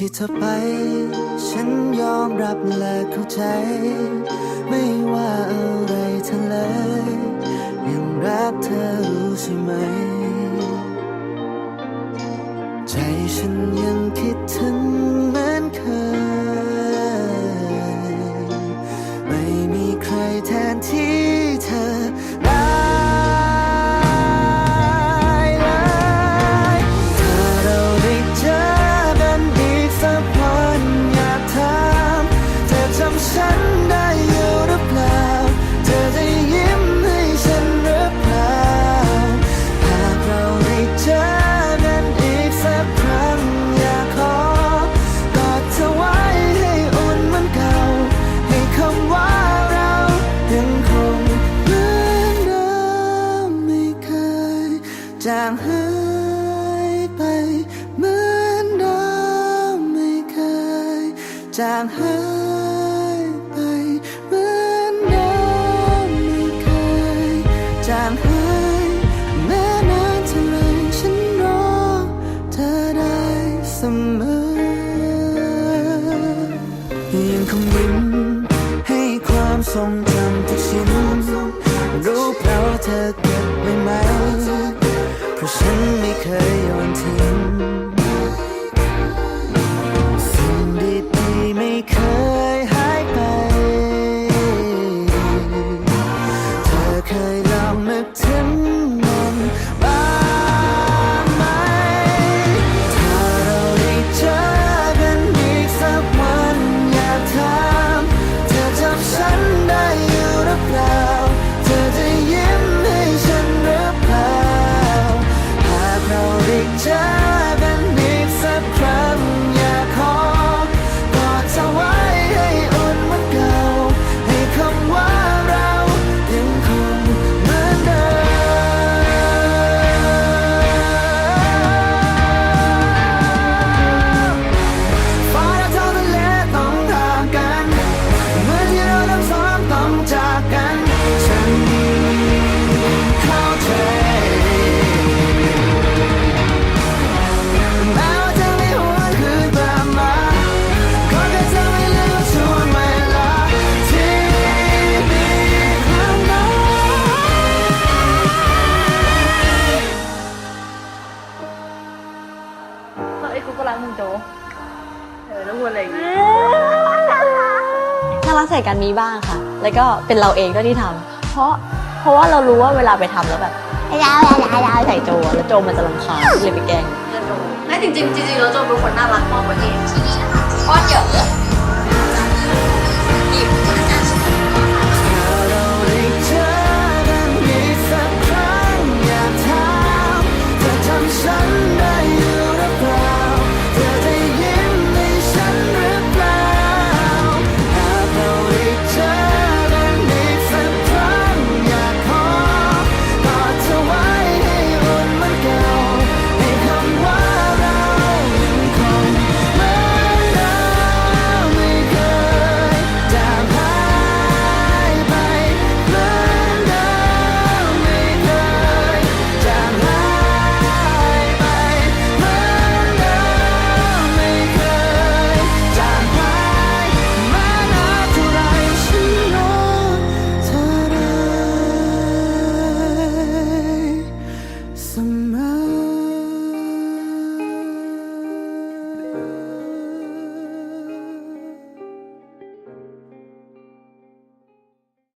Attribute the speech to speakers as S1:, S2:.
S1: ที่เธอไป ฉันยอมรับและเข้าใจ ไม่ว่าอะไรเธอเลยยังรักเธอรู้ใช่ไหม ใจฉันยังคิดถึง จางหายไป เหมือนเดิมไม่เคย จางหายไป เหมือนเดิมไม่เคย จางหายแม้นานเท่าไรฉันรอเธอได้เสมอยังคงยิ้มให้ความทรงจำ ฉันไม่เคยโยนทิ้ง กูก็รักมึง
S2: โจเออแล้วพูดอะไรอย่างงี้
S3: ถ้ารักใส่กันมีบ้างค่ะ แล้วก็เป็นเราเองก็ที่ทำเพราะเพราะว่าเรารู้ว่าเวลาไปทำแล้วแบบอ้ยาวไอ้ยาวไอ้ยาวใส่โจแล้วโจมันจะรังคาเลยไปแกง
S2: เอจไม่จริงจริงจริงๆแล้วโจเป็นคนน่ารักมากกว่าเองที่นี่นะคะ
S3: ก้
S2: อนเดี๋ยวหยิบ